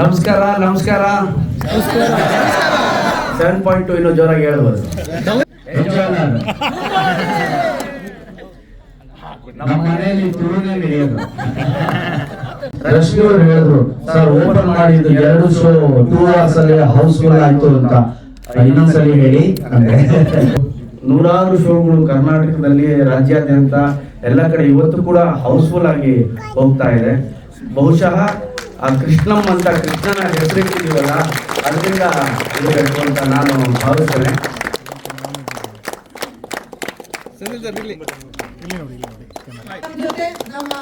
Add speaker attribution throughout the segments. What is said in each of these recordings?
Speaker 1: ನಮಸ್ಕಾರ ನಮಸ್ಕಾರ. Seven point to ಇನ್ನೂ ಜೋರಾಗಿ ಹೇಳ್ಬೋದು.
Speaker 2: ನಮ್ಮ ಮನೆಯಲ್ಲಿ ನಡೆಯೋದು. ರಶ್ಮಿ ಅವರು ಹೇಳಿದ್ರು, ಸರ್ ಓಪನ್ ಮಾಡಿದ್ದು ಎರಡು ಶೋ ಟೂ ಅವರ್ಸ್ ಅಲ್ಲಿ ಹೌಸ್ಫುಲ್ ಆಯ್ತು ಅಂತ. ಇನ್ನೊಂದ್ಸಲಿ ಹೇಳಿ ಅಂದ್ರೆ
Speaker 1: ನೂರಾರು ಶೋಗಳು ಕರ್ನಾಟಕದಲ್ಲಿ ರಾಜ್ಯಾದ್ಯಂತ ಎಲ್ಲ ಕಡೆ ಇವತ್ತು ಕೂಡ ಹೌಸ್ಫುಲ್ ಆಗಿ ಹೋಗ್ತಾ ಇದೆ. ಬಹುಶಃ ಆ ಕೃಷ್ಣಂ ಅಂತ ಕೃಷ್ಣನ ಹೆಸರಿಟ್ಟಿದ್ದೀವಲ್ಲ ಅದರಿಂದ ಇರಬೇಕು ಅಂತ ನಾನು ಭಾವಿಸ್ತೇನೆ.
Speaker 3: ನಮ್ಮ ಜೊತೆ ನಮ್ಮ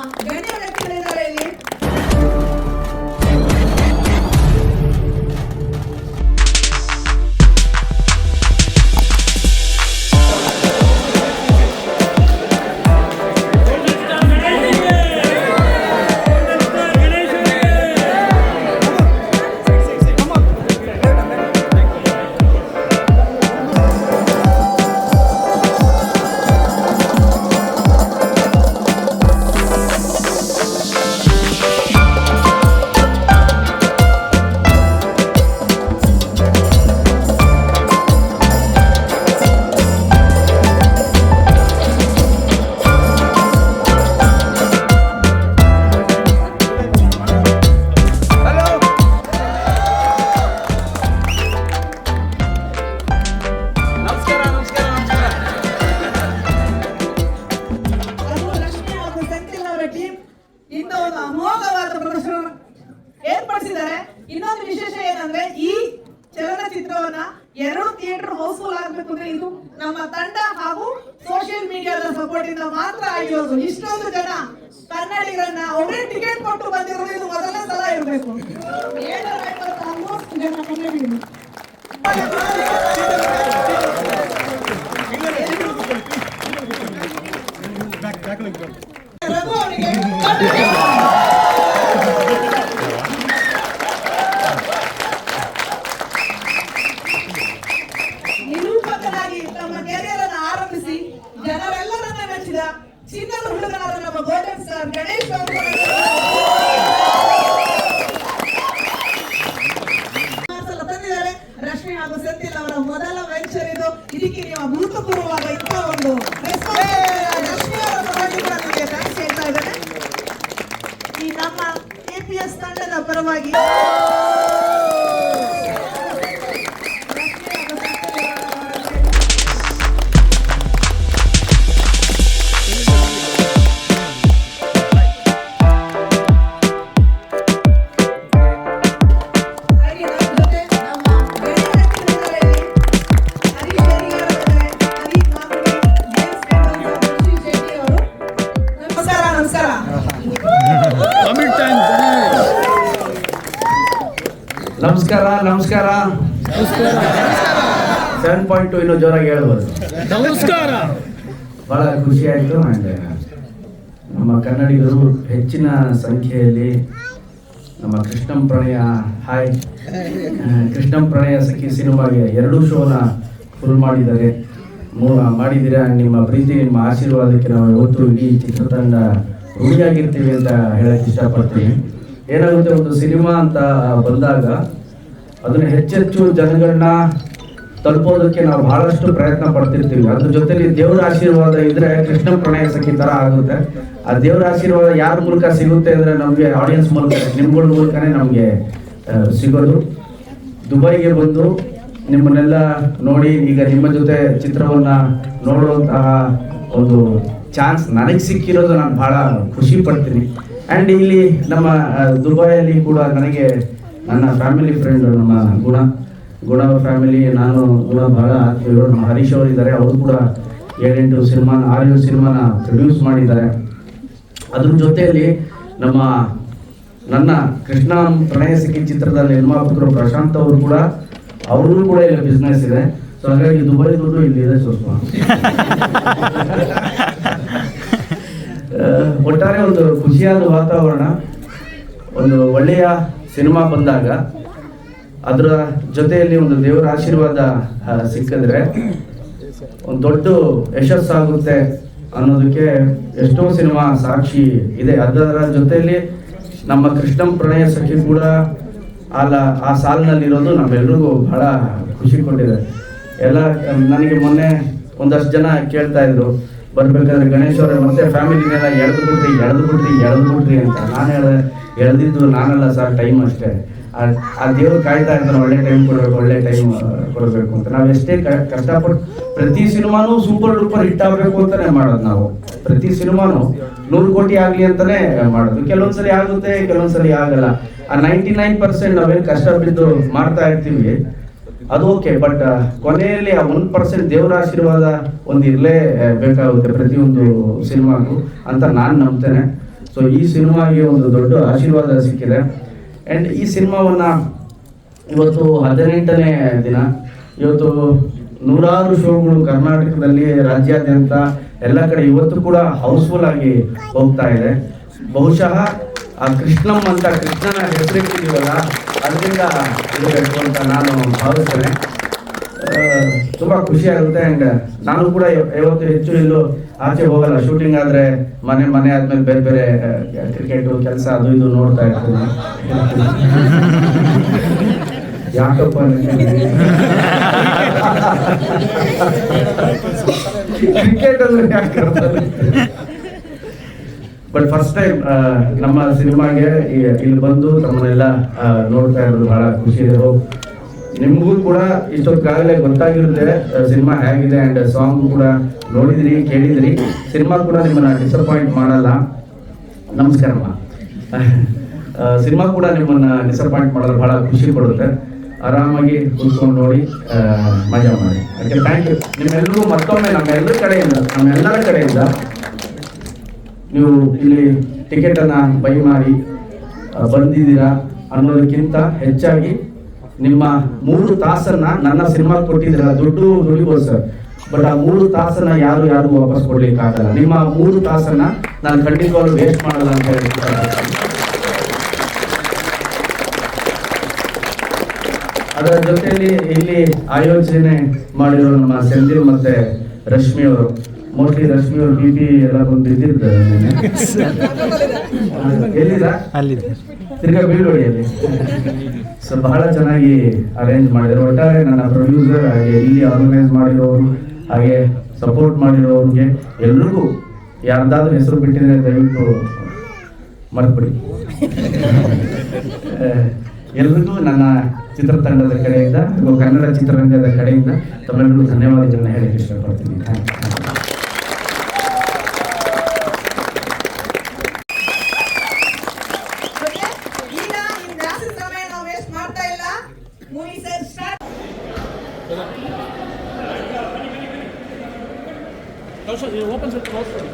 Speaker 3: ಇನ್ನೊಂದು ವಿಶೇಷ ಏನಂದ್ರೆ ಈ ಚಲನಚಿತ್ರವನ್ನ ಎರಡು ಥಿಯೇಟರ್ ಹೌಸ್ಫುಲ್ ಆಗಬೇಕು ಅಂದ್ರೆ ಇದು ನಮ್ಮ ತಂಡ ಹಾಗೂ ಸೋಷಿಯಲ್ ಮೀಡಿಯಾದ ಸಪೋರ್ಟ್ ಇಂದ ಮಾತ್ರ ಆಗಿರೋದು ಇಷ್ಟೊಂದು ಜನ ಕನ್ನಡಿಗರನ್ನ ಒಬ್ಬರೇ ಟಿಕೆಟ್ ಕೊಟ್ಟು ಬಂದಿರೋದು ಇದು ಮೊದಲನೇ ಸಲ ಇರಬೇಕು. ರಘು ಅವರಿಗೆ ನಿರೂಪಕನಾಗಿ ತಮ್ಮ ಕೆರಿಯರ್ ಅನ್ನು ಆರಂಭಿಸಿ ಜನರೆಲ್ಲರನ್ನ ಮೆಚ್ಚಿದ ಚಿನ್ನದ ಹುಡುಗನಾದ ನಮ್ಮ ಗೋಲ್ಡನ್ ಸ್ಟಾರ್ ಗಣೇಶ್ ಅವರು ಸಲ ತಂದಿದ್ದಾರೆ ರಶ್ಮಿ ಹಾಗೂ ಸೆಂಥಿಲ್ ಅವರ ಮೊದಲ ವೆಂಚರ್ ಇದು ಇದಕ್ಕೆ ನೀವು ಅಭೂತಪೂರ್ವವಾದ ಇಂಥ ಒಂದು response ರಶ್ಮಿ ಅವರ ಪರವಾಗಿ ಕೂಡ ನಿಮಗೆ ಥ್ಯಾಂಕ್ಸ್ ಹೇಳ್ತಾ ಇದ್ದೇನೆ ಈ ನಮ್ಮ ಎಪಿಎಸ್ ತಂಡದ ನಮಸ್ಕಾರ ನಮಸ್ಕಾರ.
Speaker 1: ಸೆವೆನ್ ಪಾಯಿಂಟ್ ಟು ಇನ್ನೂ ಜೋರಾಗಿ ಹೇಳ್ಬೋದು.
Speaker 4: ನಮಸ್ಕಾರ.
Speaker 1: ಬಹಳ ಖುಷಿ ಆಯಿತು ಆ್ಯಂಡ್ ನಮ್ಮ ಕನ್ನಡಿಗರು ಹೆಚ್ಚಿನ ಸಂಖ್ಯೆಯಲ್ಲಿ ನಮ್ಮ ಕೃಷ್ಣಂ ಪ್ರಣಯ ಹಾಯ್ ಆ, ಕೃಷ್ಣಂ ಪ್ರಣಯ ಸಖಿ ಸಿನಿಮಾಗೆ ಎರಡೂ ಶೋನ ಫುಲ್ ಮಾಡಿದ್ದಾರೆ. ಮಾಡಿದ್ದೀರಾ ನಿಮ್ಮ ಪ್ರೀತಿ ನಿಮ್ಮ ಆಶೀರ್ವಾದಕ್ಕೆ ನಾವು ಯಾವತ್ತೂ ಇಡೀ ಚಿತ್ರತಂಡ ರೂಢಿಯಾಗಿರ್ತೀವಿ ಅಂತ ಹೇಳಕ್ಕೆ ಇಷ್ಟಪಡ್ತೀನಿ. ಏನಾಗುತ್ತೆ ಒಂದು ಸಿನಿಮಾ ಅಂತ ಬಂದಾಗ ಅದನ್ನ ಹೆಚ್ಚೆಚ್ಚು ಜನಗಳನ್ನ ತಲುಪೋದಕ್ಕೆ ನಾವು ಬಹಳಷ್ಟು ಪ್ರಯತ್ನ ಪಡ್ತಿರ್ತೀವಿ. ಅದ್ರ ಜೊತೆಲಿ ದೇವರ ಆಶೀರ್ವಾದ ಇದ್ರೆ ಕೃಷ್ಣ ಪ್ರಣಯ ಸಖಿ ತರ ಆಗುತ್ತೆ. ಆ ದೇವರ ಆಶೀರ್ವಾದ ಯಾರ ಮೂಲಕ ಸಿಗುತ್ತೆ ಅಂದ್ರೆ ನಮ್ಗೆ ಆಡಿಯನ್ಸ್ ಮೂಲಕ, ನಿಮ್ಗಳ ಮೂಲಕನೇ ನಮ್ಗೆ ಸಿಗೋದು. ದುಬೈಗೆ ಬಂದು ನಿಮ್ಮನ್ನೆಲ್ಲ ನೋಡಿ ಈಗ ನಿಮ್ಮ ಜೊತೆ ಚಿತ್ರವನ್ನ ನೋಡುವಂತಹ ಒಂದು ಚಾನ್ಸ್ ನನಗೆ ಸಿಕ್ಕಿರೋದು ನಾನು ಬಹಳ ಖುಷಿ ಪಡ್ತೀನಿ. ಆ್ಯಂಡ್ ಇಲ್ಲಿ ನಮ್ಮ ದುಬೈಯಲ್ಲಿ ಕೂಡ ನನಗೆ ನನ್ನ ಫ್ಯಾಮಿಲಿ ಫ್ರೆಂಡ್ ನಮ್ಮ ಗುಣ ಗುಣ ಫ್ಯಾಮಿಲಿ ನಾನು ಗುಣ ಬಹಳ ಆತ್ಮೀಯರು ನಮ್ಮ ಹರೀಶ್ ಅವರು ಇದ್ದಾರೆ ಅವರು ಕೂಡ ಏಳೆಂಟು ಸಿನಿಮಾ ಆರೇಳು ಸಿನಿಮಾನ ಪ್ರೊಡ್ಯೂಸ್ ಮಾಡಿದ್ದಾರೆ. ಅದ್ರ ಜೊತೆಯಲ್ಲಿ ನಮ್ಮ ನನ್ನ ಕೃಷ್ಣ ಪ್ರಣಯ ಸಿಕ್ಕಿ ಚಿತ್ರದ ನಿರ್ಮಾಪಕರು ಪ್ರಶಾಂತ್ ಅವರು ಕೂಡ ಅವ್ರಿಗೂ ಕೂಡ ಇಲ್ಲಿ ಬಿಸ್ನೆಸ್ ಇದೆ. ಸೊ ಹಾಗಾಗಿ ದುಬೈ ದುಡ್ಡು ಇಲ್ಲಿ ಇದೆ ಸ್ವಲ್ಪ ಒಟ್ಟಾರೆ ಒಂದು ಖುಷಿಯಾದ ವಾತಾವರಣ ಒಂದು ಒಳ್ಳೆಯ ಸಿನಿಮಾ ಬಂದಾಗ ಅದರ ಜೊತೆಯಲ್ಲಿ ಒಂದು ದೇವರ ಆಶೀರ್ವಾದ ಸಿಕ್ಕಿದ್ರೆ ಒಂದು ದೊಡ್ಡ ಯಶಸ್ಸಾಗುತ್ತೆ ಅನ್ನೋದಕ್ಕೆ ಎಷ್ಟೋ ಸಿನಿಮಾ ಸಾಕ್ಷಿ ಇದೆ. ಅದರ ಜೊತೆಯಲ್ಲಿ ನಮ್ಮ ಕೃಷ್ಣಂ ಪ್ರಣಯ ಸಖಿ ಕೂಡ ಅಲ್ಲ ಆ ಸಾಲಿನಲ್ಲಿರೋದು ನಮ್ಮೆಲ್ರಿಗೂ ಬಹಳ ಖುಷಿ ಕೊಟ್ಟಿದೆ. ಎಲ್ಲ, ನನಗೆ ಮೊನ್ನೆ ಒಂದಷ್ಟು ಜನ ಕೇಳ್ತಾ ಇದ್ರು, ಬರ್ಬೇಕಾದ್ರೆ ಗಣೇಶ್ ಅವರ ಮತ್ತೆ ಫ್ಯಾಮಿಲಿನೆಲ್ಲ ಎಳೆದು ಬಿಡ್ರಿ ಎಳೆದು ಬಿಡ್ರಿ ಎಳೆದು ಬಿಡ್ರಿ ಅಂತ. ನಾನು ಹೇಳಿದೆ ಎಳೆದಿದ್ದು ನಾನಲ್ಲ ಸರ್ ಟೈಮ್ ಅಷ್ಟೇ. ಆ- ದೇವ್ರು ಕಾಯ್ತಾ ಇರ್ತಾರೆ ಒಳ್ಳೆ ಟೈಮ್ ಕೊಡ್ಬೇಕು, ಒಳ್ಳೆ ಟೈಮ್ ಕೊಡಬೇಕು ಅಂತ. ನಾವು ಎಷ್ಟೇ ಕಷ್ಟಪಟ್ಟು ಪ್ರತಿ ಸಿನಿಮಾನು ಸೂಪರ್ ಡೂಪರ್ ಹಿಟ್ ಆಗಬೇಕು ಅಂತಾನೆ ಮಾಡೋದು ನಾವು. ಪ್ರತಿ ಸಿನಿಮಾನು ನೂರು ಕೋಟಿ ಆಗ್ಲಿ ಅಂತಾನೆ ಮಾಡೋದು. ಕೆಲವೊಂದ್ಸರಿ ಆಗುತ್ತೆ ಕೆಲವೊಂದ್ಸರಿ ಆಗಲ್ಲ. ಆ ನೈಂಟಿ ನೈನ್ ಪರ್ಸೆಂಟ್ ನಾವೇನು ಕಷ್ಟ ಬಿದ್ದು ಮಾಡ್ತಾ ಇರ್ತೀವಿ, ಅದು ಓಕೆ ಬಟ್ ಕೊನೆಯಲ್ಲಿ ಆ ಒನ್ ಪರ್ಸೆಂಟ್ ದೇವರ ಆಶೀರ್ವಾದ ಒಂದು ಇರಲೇ ಬೇಕಾಗುತ್ತೆ ಪ್ರತಿಯೊಂದು ಸಿನಿಮಾಗೂ ಅಂತ ನಾನು ನಂಬ್ತೇನೆ. ಸೊ ಈ ಸಿನಿಮಾಗೆ ಒಂದು ದೊಡ್ಡ ಆಶೀರ್ವಾದ ಸಿಕ್ಕಿದೆ. ಆ್ಯಂಡ್ ಈ ಸಿನಿಮಾವನ್ನ ಇವತ್ತು ಹದಿನೆಂಟನೇ ದಿನ, ಇವತ್ತು ನೂರಾರು ಶೋಗಳು ಕರ್ನಾಟಕದಲ್ಲಿ ರಾಜ್ಯಾದ್ಯಂತ ಎಲ್ಲ ಕಡೆ ಇವತ್ತು ಕೂಡ ಹೌಸ್ಫುಲ್ ಆಗಿ ಹೋಗ್ತಾ ಇದೆ. ಬಹುಶಃ ಆ ಕೃಷ್ಣಂ ಅಂತ ಕೃಷ್ಣನ ಹೆಸರಿಟ್ಟಿದ್ದೀವಲ್ಲ, ಅದರಿಂದ ಇರಬೇಕು ಅಂತ ನಾನು ಭಾವಿಸ್ತೇನೆ. ತುಂಬಾ ಖುಷಿ ಆಗುತ್ತೆ ಅಂಡ್ ನಾನು ಕೂಡ ಯಾವತ್ತು ಹೆಚ್ಚು ಇಲ್ಲೂ ಆಚೆ ಹೋಗಲ್ಲ. ಶೂಟಿಂಗ್ ಆದ್ರೆ ಮನೆ ಮನೆ ಆದ್ಮೇಲೆ ಬೇರೆ ಬೇರೆ ಕ್ರಿಕೆಟ್ ಕೆಲಸ ಅದು ಇದು ನೋಡ್ತಾ ಇರ್ತೀನಿ. ಯಾಕಪ್ಪ ಕ್ರಿಕೆಟ್ ಅಂದ್ರೆ ಬಟ್ ಫಸ್ಟ್ ಟೈಮ್ ನಮ್ಮ ಸಿನಿಮಾಗೆ ಇಲ್ಲಿ ಬಂದು ನಮ್ಮನ್ನೆಲ್ಲ ನೋಡ್ತಾ ಇರೋದು ಬಹಳ ಖುಷಿ ಇದೆ. ನಿಮಗೂ ಕೂಡ ಇಷ್ಟೊತ್ತಾಗಲೇ ಗೊತ್ತಾಗಿರುತ್ತೆ ಸಿನಿಮಾ ಹೇಗಿದೆ ಅಂಡ್ ಸಾಂಗ್ ಕೂಡ ನೋಡಿದಿರಿ, ಕೇಳಿದಿರಿ. ಸಿನಿಮಾ ಕೂಡ ನಿಮ್ಮನ್ನ ಡಿಸಪಾಯಿಂಟ್ ಮಾಡಲ್ಲ. ನಮಸ್ಕಾರಮ್ಮ ಸಿನಿಮಾ ಕೂಡ ನಿಮ್ಮನ್ನ ಡಿಸಪಾಯಿಂಟ್ ಮಾಡಲು ಬಹಳ ಖುಷಿ ಕೊಡುತ್ತೆ. ಆರಾಮಾಗಿ ಕೂತ್ಕೊಂಡು ನೋಡಿ ಮಜಾ ಮಾಡಿ. ಅದಕ್ಕೆ ಥ್ಯಾಂಕ್ ಯು ನಿಮ್ಮೆಲ್ಲರಿಗೂ ಮತ್ತೊಮ್ಮೆ ನಮ್ಮೆಲ್ಲರ ಕಡೆಯಿಂದ ನಮ್ಮೆಲ್ಲರ ಕಡೆಯಿಂದ ನೀವು ಇಲ್ಲಿ ಟಿಕೆಟನ್ನು ಬೈ ಮಾಡಿ ಬಂದಿದ್ದೀರಾ ಅನ್ನೋದಕ್ಕಿಂತ ಹೆಚ್ಚಾಗಿ ನಿಮ್ಮ ಮೂರು ತಾಸನ್ನ ನನ್ನ ಸಿನಿಮಾ ಕೊಟ್ಟಿದ್ದೀರಲ್ಲ ದುಡ್ಡು ದುಡಿಬೋದು ಸರ್. ಬಟ್ ಆ ಮೂರು ತಾಸನ್ನ ಯಾರು ಯಾರು ವಾಪಸ್ ಕೊಡ್ಲಿಕ್ಕೆ ಆಗಲ್ಲ ನಿಮ್ಮ ಮೂರು ತಾಸನ್ನ ನಾನು ಖಂಡಿತವಾಗ್ಲೂ ವೇಸ್ಟ್ ಮಾಡಲ್ಲ ಅಂತ ಹೇಳಿ ಅದರ ಜೊತೆಯಲ್ಲಿ ಇಲ್ಲಿ ಆಯೋಜನೆ ಮಾಡಿರೋ ನಮ್ಮ ಸಂದೀಪ್ ಮತ್ತೆ ರಶ್ಮಿ ಅವರು. ಮೋಸ್ಟ್ಲಿ ರಶ್ಮಿ ಅವರು ಬಿ ಪಿ ಎಲ್ಲ ಬಂದು ಅಲ್ಲಿ ಎಲ್ಲಿದ ತಿರ್ಗಾ ಬೀಳ್ವಡಿಯಲ್ಲಿ ಸೊ ಬಹಳ ಚೆನ್ನಾಗಿ ಅರೇಂಜ್ ಮಾಡಿದ್ರು ಒಟ್ಟಾರೆ ನನ್ನ ಪ್ರೊಡ್ಯೂಸರ್ ಹಾಗೆ ಇಲ್ಲಿ ಆರ್ಗನೈಸ್ ಮಾಡಿರೋರು, ಹಾಗೆ ಸಪೋರ್ಟ್ ಮಾಡಿರೋರಿಗೆ ಎಲ್ರಿಗೂ ಯಾರ್ದಾದ್ರೂ ಹೆಸರು ಬಿಟ್ಟಿದ್ರೆ ದಯವಿಟ್ಟು ಮರೆತುಬಿಡಿ. ಎಲ್ರಿಗೂ ನನ್ನ ಚಿತ್ರತಂಡದ ಕಡೆಯಿಂದ ಕನ್ನಡ ಚಿತ್ರರಂಗದ ಕಡೆಯಿಂದ ತಮ್ಮೆಲ್ಲರಿಗೂ ಧನ್ಯವಾದಗಳನ್ನ ಹೇಳಕ್ಕೆ ಇಷ್ಟಪಡ್ತೀನಿ. Thank you.
Speaker 3: దర్శన్ ఇది ఓపెన్ సెట్ వస్తుంది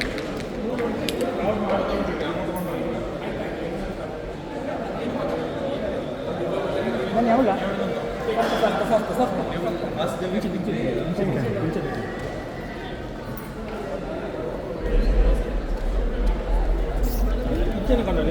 Speaker 3: దాన్ని ఎవరా ఇచ్చాను కన్నా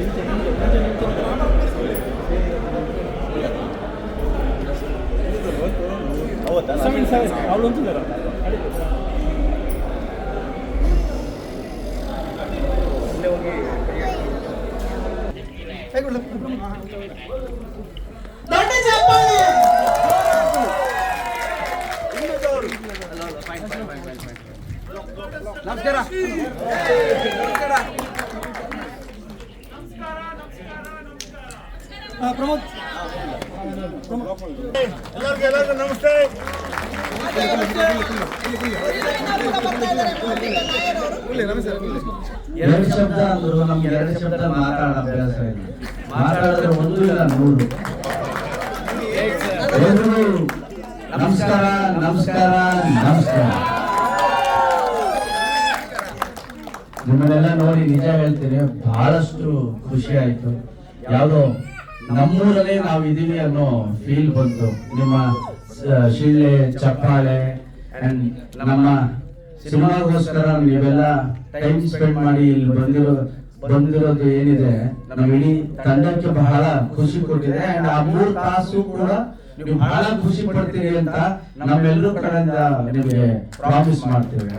Speaker 3: ದೊಡ್ಡ ಚಪ್ಪಾಳೆ
Speaker 4: ಎಲ್ಲರಿಗೂ ಎಲ್ಲರಿಗೂ ನಮಸ್ತೆ
Speaker 2: ಎರಡು ಶಬ್ದ ಅಂದ್ರು ನಮ್ಗೆ ಎರಡು ಶಬ್ದ ಮಾತಾಡ ಅಭ್ಯಾಸ ಇಲ್ಲ ಮಾತಾಡಿದ್ರೆ ಒಂದು ಇಲ್ಲ, ನೋಡು. ನಮಸ್ಕಾರ ನಮಸ್ಕಾರ ನಮಸ್ಕಾರ. ನಿಮ್ಮನ್ನೆಲ್ಲ ನೋಡಿ ನಿಜ ಹೇಳ್ತೀನಿ, ಬಹಳಷ್ಟು ಖುಷಿ ಆಯ್ತು. ಯಾವುದೋ ನಮ್ಮೂರಲ್ಲೇ ನಾವು ಇದೀವಿ ಅನ್ನೋ ಫೀಲ್ ಬಂತು. ನಿಮ್ಮ ಶಿಳ್ಳೆ ಚಪ್ಪಾಳೆ ಅಂಡ್ ನಮ್ಮ ಸಿನಿಮಾಗೋಸ್ಕರ ನೀವೆಲ್ಲ ಟೈಮ್ ಸ್ಪೆಂಡ್ ಮಾಡಿ ಇಲ್ಲಿ ಬಂದಿರೋ ಬಂದಿರೋದು ಏನಿದೆ? ನಮ್ಮ ಇಡೀ ತಂಡಕ್ಕೆ ಬಹಳ ಖುಷಿ ಕೊಟ್ಟಿದೆ. ಅಂಡ್ ಆ ಮೂರು ತಾಸು ಕೂಡ ನೀವು ಬಹಳ ಖುಷಿ ಪಡ್ತೀರಿ ಅಂತ ನಮ್ಮೆಲ್ಲರೂ ಕಡೆಯಿಂದ ನಿಮಗೆ ಪ್ರಾಮಿಸ್ ಮಾಡ್ತೀವಿ.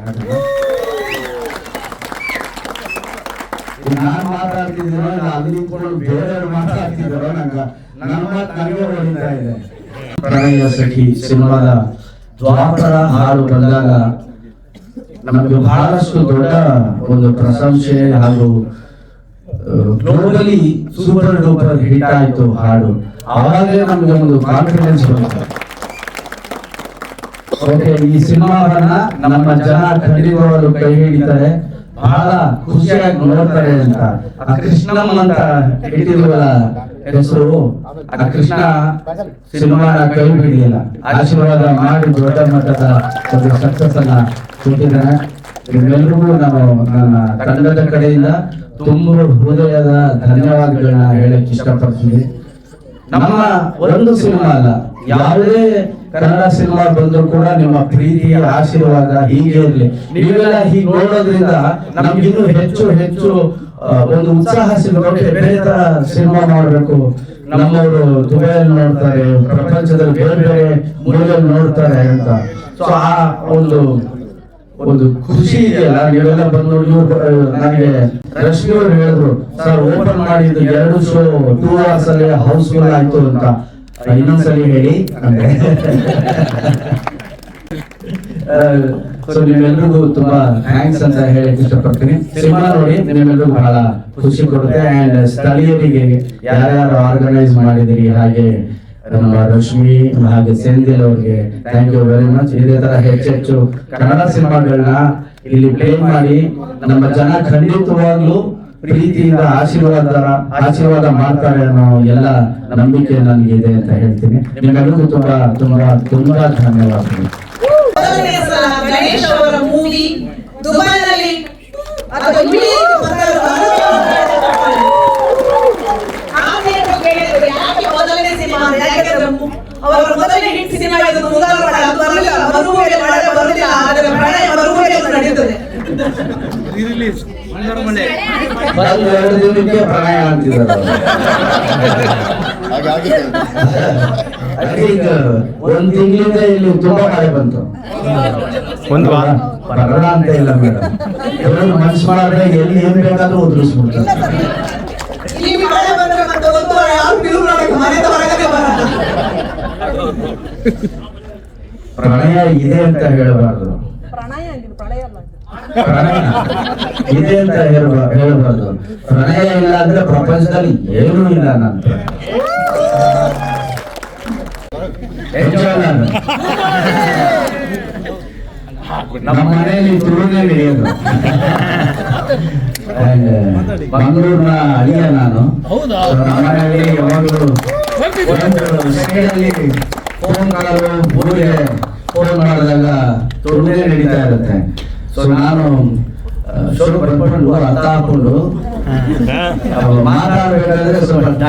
Speaker 2: ನಾನು ಮಾತಾಡ್ತಿದ್ದೀನೋ ಅಲ್ಲಿ ಕೂಡ ಬೇರೆಯವ್ರು ಮಾತಾಡ್ತಿದ್ದಾರೋ ನಂಗ ನಮ್ಮ ಮಾತು ನನಗೆ ಹೊಡಿತಾ ಇದೆ. ಪ್ರಣಯ ಸಖಿ, ಸಿನಿಮಾದ ದ್ವಾಪರ ಹಾಡು ಬಂದಾಗ ನಮಗೆ ಬಹಳಷ್ಟು ದೊಡ್ಡ ಒಂದು ಪ್ರಶಂಸೆ ಹಾಗೂ ಗ್ಲೋಬಲಿ ಸೂಪರ್ ಡೂಪರ್ ಹಿಟ್ ಆಯ್ತು ಹಾಡು. ಆವಾಗಲೇ ನಮಗೆ ಒಂದು ಕಾನ್ಫಿಡೆನ್ಸ್ ಬಂತು. ಓಕೆ ಈ ಸಿನಿಮಾವನ್ನ ನಮ್ಮ ಜನ ಖಂಡಿತವಾಗಲು ಕೈ ಹಿಡಿತಾರೆ. ಬಹಳ ಖುಷಿಯಾಗಿ ನೋಡ್ತಾರೆ ಅಂತ. ಆ ಕೃಷ್ಣಮ್ಮ ಅಂತ ಇಟ್ಟಿದ್ವಲ್ಲ ಹೆಸರು, ಆ ಕೃಷ್ಣ ಸಿನಿಮಾನ ಕೈ ಹಿಡಿಯಲ್ಲ. ಆಶೀರ್ವಾದ ಮಾಡಿ ದೊಡ್ಡ ಮಟ್ಟದ ಒಂದು ಸಕ್ಸಸ್ ಅನ್ನ ಕೊಟ್ಟಿದ್ದಾನೆ ನಿಮ್ಮೆಲ್ರಿಗೂ ನಾವು ನನ್ನ ತಂಡದ ಕಡೆಯಿಂದ ತುಂಬ ಹೃದಯದ ಧನ್ಯವಾದಗಳನ್ನ ಹೇಳಕ್ ಇಷ್ಟಪಡ್ತೀನಿ. ನಮ್ಮ ಒಂದು ಸಿನಿಮಾ ಅಲ್ಲ, ಯಾವುದೇ ಕನ್ನಡ ಸಿನಿಮಾ ಬಂದ್ರು ಕೂಡ ನಿಮ್ಮ ಪ್ರೀತಿ, ಆಶೀರ್ವಾದ ಹೀಗೆ ಇರಲಿ. ನೀವೆಲ್ಲ ಹೀಗೆ ನೋಡೋದ್ರಿಂದ ನಮ್ಗಿನ್ನೂ ಹೆಚ್ಚು ಹೆಚ್ಚು ಒಂದು ಉತ್ಸಾಹ ಸಿಗೋಕೆ ಬೇರೆ ತರ ಸಿನಿಮಾ ಮಾಡಬೇಕು. ನಮ್ಮವರು ದುಬೈಯಲ್ಲಿ ನೋಡ್ತಾರೆ, ಪ್ರಪಂಚದಲ್ಲಿ ಬೇರೆ ಬೇರೆ ಮೂಲೆಯಲ್ಲಿ ನೋಡ್ತಾರೆ ಅಂತ. ಸೊ ಆ ಒಂದು ಒಂದು ಖುಷಿ ಇದೆಯಲ್ಲ? ನೀವೆಲ್ಲ ಬಂದು ನನಗೆ ರಶ್ಮಿ ಅವರು ಹೇಳಿದ್ರು, ಸರ್ ಓಪನ್ ಮಾಡಿದ್ದು ಎರಡು ಶೋ ಟೂ ಅವರ್ಸ್ ಅಲ್ಲಿ ಹೌಸ್ಫುಲ್ ಆಯ್ತು ಅಂತ. ಇನ್ನೊಂದ್ಸಲಿ ಹೇಳಿ, ಅಂದ್ರೆ. ಸೊ ನಿಮ್ಮೆಲ್ರಿಗೂ ತುಂಬಾ ಥ್ಯಾಂಕ್ಸ್ ಅಂತ ಹೇಳಕ್ ಇಷ್ಟಪಡ್ತೀನಿ. ಸಿನಿಮಾ ನೋಡಿ, ನಿಮ್ಮೆಲ್ರಿಗೂ ಬಹಳ ಖುಷಿ ಕೊಡುತ್ತೆ. ಅಂಡ್ ಸ್ಥಳೀಯರಿಗೆ ಯಾರ್ಯಾರು ಆರ್ಗನೈಸ್ ಮಾಡಿದಿರಿ ಹಾಗೆ ನಮ್ಮ ರಶ್ಮಿ ಹಾಗೆ ಸೆಂದಿಲ್ ಅವ್ರಿಗೆ ಥ್ಯಾಂಕ್ ಯು ವೆರಿ ಮಚ್ ಇದೇ ತರ ಹೆಚ್ಚೆಚ್ಚು ಕನ್ನಡ ಸಿನಿಮಾಗಳನ್ನ ಇಲ್ಲಿ ಪ್ಲೇ ಮಾಡಿ. ನಮ್ಮ ಜನ ಖಂಡಿತವಾಗ್ಲೂ ಪ್ರೀತಿಯಿಂದ ಆಶೀರ್ವಾದ ಆಶೀರ್ವಾದ ಮಾಡ್ತಾರೆ ಅನ್ನೋ ಎಲ್ಲ ನಂಬಿಕೆ ನನಗಿದೆ ಅಂತ ಹೇಳ್ತೀನಿ. ನಿಮ್ಮೆಲ್ಲರಿಗೂ ತುಂಬಾ ತುಂಬಾ ತುಂಬಾ ಧನ್ಯವಾದಗಳು.
Speaker 3: ದುಬೈನಲ್ಲಿ ಅಥವಾ ಇಡೀ ಬಂದರು ಆಮೇಲೆ ಕೇಳಿದ್ರು ಯಾಕೆ ಮೊದಲನೇ ಸಿನಿಮಾ ಅಂತ? ಯಾಕೆಂದ್ರೆ ಮು- ಅವರ ಮೊದಲನೇ ಹಿಟ್ ಸಿನಿಮಾ ಇದು ಮುಂಗಾರು ಮಳೆ ಅದು ಬರಲಿಲ್ಲ ಮರುಭೂಮಿಯಲ್ಲಿ ಮಳೆ ಬರಲಿಲ್ಲ ಆದರೆ ಪ್ರಣಯ ನಡೆಯುತ್ತದೆ
Speaker 2: ಒಂದ್ ತಿಂಗಳಿಂದ ಇಲ್ಲಿ ತುಂಬಾ ಮಳೆ ಬಂತು
Speaker 5: ಒಂದು ವಾರ.
Speaker 2: ಬರೋಣ ಅಂತ ಇಲ್ಲ ಮೇಡಮ್ ಎಲ್ಲರೂ ಮನ್ಸು ಮಾಡಿದ್ರೆ ಎಲ್ಲಿ ಏನ್ ಬೇಕಾದ್ರೂ ಉದುರಿಸ್ಬಿಡ್ತಾರೆ
Speaker 3: ಇಲ್ಲಿ ಮಳೆ ಬಂದ್ರೆ ಮತ್ತೆ ಒಂದು ವಾರ ಯಾರು ಫಿಲ್ಮ್ ನೋಡಕ್ಕೆ ಮನೆಯಿಂದ ಹೊರಗಡೆ ಬರಲ್ಲ
Speaker 2: ಪ್ರಣಯ ಇದೆ ಅಂತ ಹೇಳಬಾರದು. ಪ್ರಣಯ ಇದೆ. ಅಂತ ಹೇಳಬಾರದು ಹೇಳ್ಬಾರ್ದು. ಪ್ರಣಯ ಇಲ್ಲ ಅಂದ್ರೆ ಪ್ರಪಂಚದಲ್ಲಿ ಏನೂ ಇಲ್ಲ ನಂತರ. ನಮ್ಮ ಮನೆಯಲ್ಲಿ ತುಳುನೇ ಬೆಳೆಯೋದು. ಮಂಗಳೂರಿನ ಅಳಿಯ ನಾನು. ನಮ್ಮ ಮನೆಯಲ್ಲಿ ಯಾವಾಗಲೂ ಫೋನ್ ಮಾಡೋದು ಊರಿಗೆ ಫೋನ್ ಮಾಡಿದಾಗ ನಡೀತಾ ಇರುತ್ತೆ. ಸೊ ನಾನು ಶೋರು ಬರ್ಕೊಂಡು ಅರ್ಥ ಹಾಕೊಂಡು ಮಾತಾಡ್ಬೇಕಾದ್ರೆ ಸ್ವಲ್ಪ ಅಂತ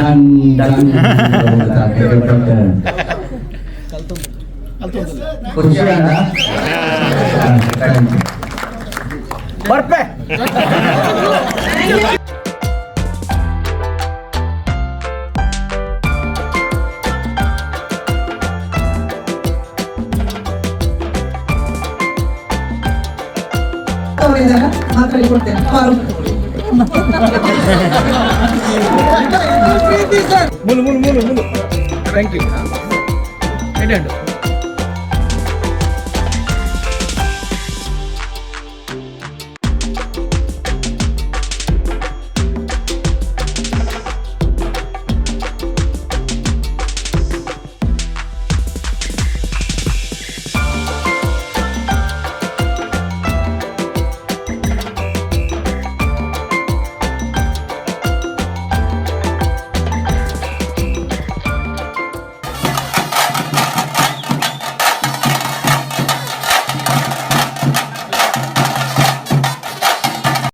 Speaker 3: ಕೊಡ್ತೇನೆ ಫಾರೂಕ್
Speaker 5: ಮುಲು ಮುಲು ಮುಲು ಮುಲು ಥ್ಯಾಂಕ್ ಯು